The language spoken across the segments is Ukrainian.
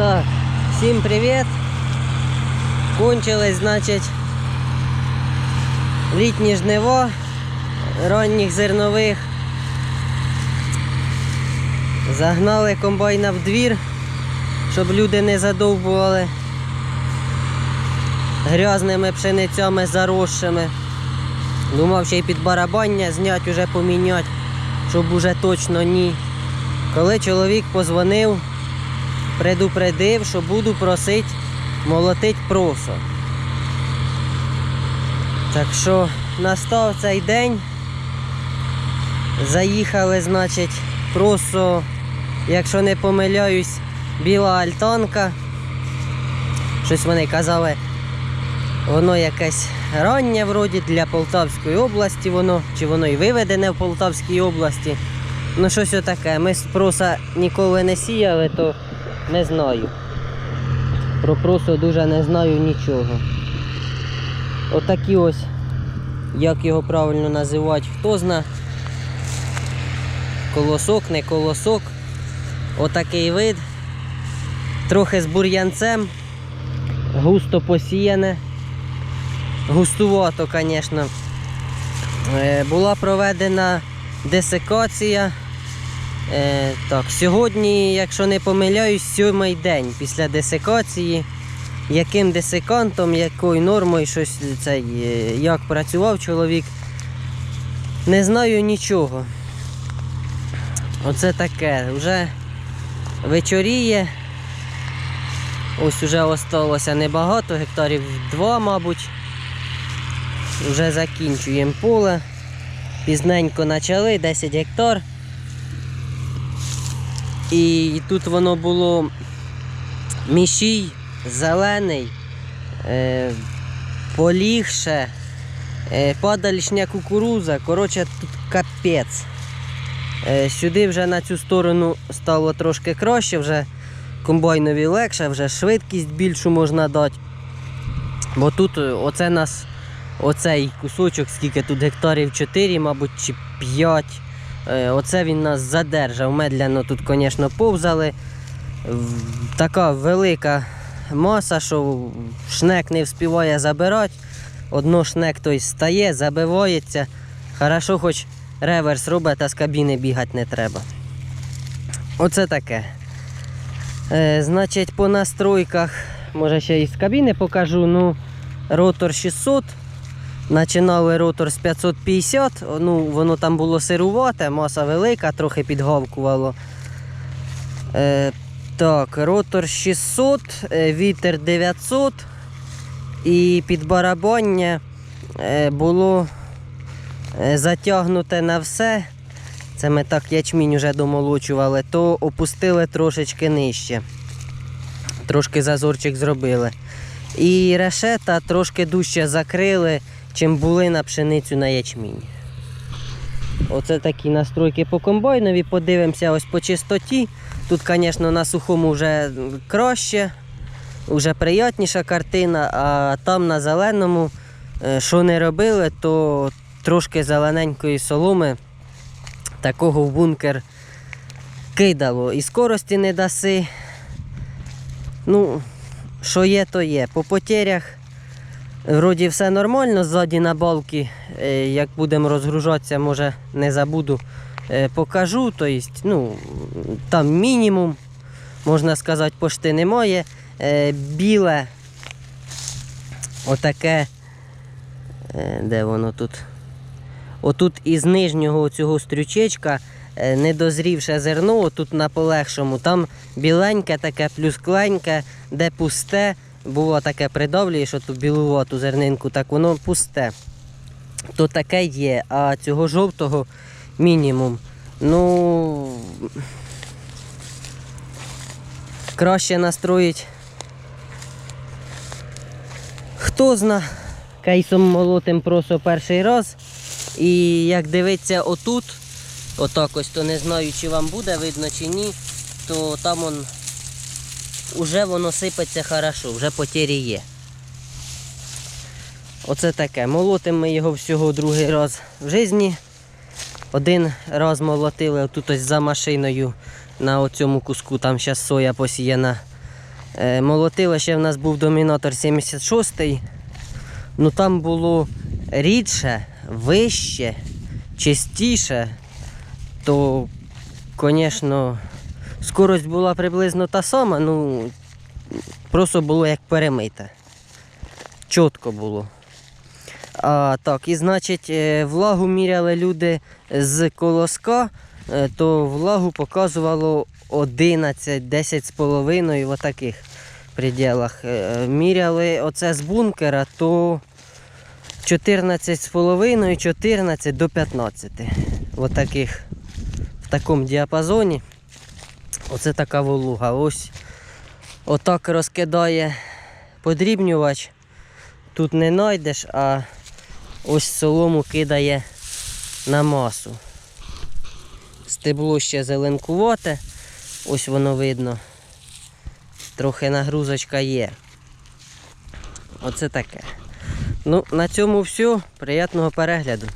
Всім привіт! Кончилось, значить, літнє жниво ранніх зернових. Загнали комбайна в двір, щоб люди не задовбували грязними пшеницями заросшими. Думав ще й під барабання зняти, уже поміняти, щоб уже точно ні. Коли чоловік позвонив, предупредив, що буду просити молотить просо. Так що настав цей день. Заїхали, значить, просо, якщо не помиляюсь, біла альтанка. Щось вони казали, воно якесь раннє вроді для Полтавської області, воно, чи воно і виведене в Полтавській області. Ну щось отаке. Ми з проса ніколи не сіяли, то не знаю. Про просо дуже не знаю нічого. Отакі ось, як його правильно називати, хто зна. Колосок, не колосок. Отакий вид. Трохи з бур'янцем. Густо посіяне. Густувато, звісно. Е, Була проведена десикація. Е, так, сьогодні, якщо не помиляюсь, сьомий день після десикації. Яким десикантом, якою нормою щось цей, е, як працював чоловік, не знаю нічого. Оце таке. Вже вечоріє. Ось уже осталося небагато, гектарів два, мабуть. Вже закінчуємо поле. Пізненько почали, 10 гектар. І тут воно було мішій, зелений, е, полігше, е, падалішня кукуруза. Коротше, тут капець. Е, сюди вже на цю сторону стало трошки краще, вже комбайнові легше, вже швидкість більшу можна дати. Бо тут е, оце нас, оцей кусочок, скільки тут гектарів 4, мабуть, чи 5. Е, Оце він нас задержав. Медляно тут, звісно, повзали. Така велика маса, що шнек не вспіває забирати. Одно шнек той стає, забивається. Хорошо, хоч реверс робить, а з кабіни бігати не треба. Оце таке. Е, значить, по настройках, може ще і з кабіни покажу. Ну, ротор 600. Починали ротор з 550, ну, воно там було сирувате, маса велика, трохи підгавкувало. Е, так, ротор 600, е, вітер 900 і під барабання е, було е, затягнуте на все. Це ми так ячмінь вже домолочували, то опустили трошечки нижче. Трошки зазорчик зробили. І решета трошки дужче закрили, чим були на пшеницю на ячмінь. Оце такі настройки по комбайнові. Подивимося ось по чистоті. Тут, звісно, на сухому вже краще, вже приятніша картина, а там на зеленому, е, що не робили, то трошки зелененької соломи такого в бункер кидало. І скорості не даси. Ну, що є, то є. По потерях вроді все нормально, ззаді на балки, е, як будемо розгружатися, може не забуду, е, покажу. Тобто, ну, там мінімум, можна сказати, пошти немає. Е, Біле, отаке, де воно тут? Отут із нижнього цього стрючечка недозрівше зерно, тут на полегшому, там біленьке таке, плюс кленьке, де пусте. Було таке придавлює, що ту білувату зернинку, так воно пусте. То таке є, а цього жовтого мінімум. Ну краще настроїть. Хто зна, кейсом молотим просто перший раз. І як дивиться отут, отак ось, то не знаю, чи вам буде видно чи ні, то там он уже воно сипеться хорошо, вже потері є. Оце таке. Молотим ми його всього другий раз в житті. Один раз молотили тут ось за машиною на оцьому куску, там зараз соя посіяна Е, молотило ще в нас був домінатор 76-й. Ну там було рідше, вище, чистіше, то, звісно, скорость була приблизно та сама, ну просто було як перемите. Чітко було. А, так, і значить, е, влагу міряли люди з колоска, е, то влагу показувало 11, 10 з половиною в таких пределах. Е, Міряли оце з бункера, то 14 з половиною, 14 до 15. В в такому діапазоні. Оце така волуга. Ось отак розкидає подрібнювач. Тут не знайдеш, а ось солому кидає на масу. Стебло ще зеленкувате, ось воно видно. Трохи нагрузочка є. Оце таке. Ну, на цьому все. Приятного перегляду.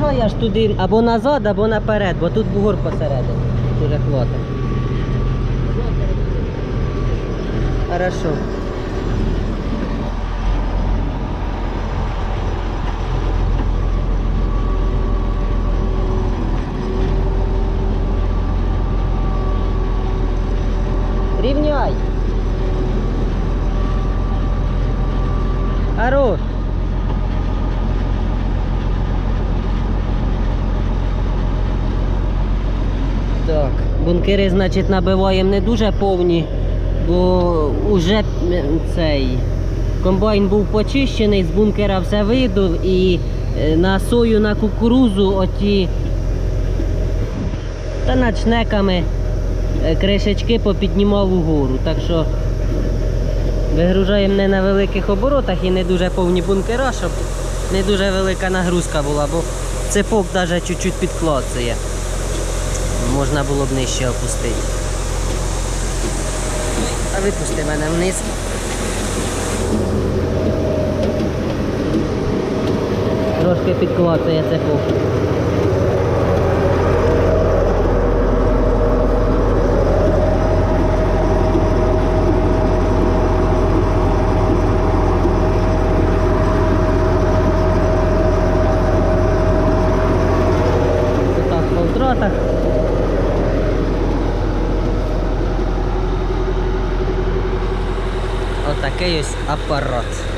Пап, переїжджай аж туди або назад, або наперед, бо тут бугор посередині. Дуже хватить. Хорошо. Рівняй. Хорош. Так, бункери, значить, набиваємо не дуже повні, бо вже цей комбайн був почищений, з бункера все видув і е, на сою, на кукурузу оті Та над шнеками е, кришечки попіднімав угору. Так що вигружаємо не на великих оборотах і не дуже повні бункера, щоб не дуже велика нагрузка була, бо цепок навіть чуть-чуть підклацує. Можна було б нижче опустити. А випусти мене вниз. Трошки підклацує це Отак по втратах. Ось апарат.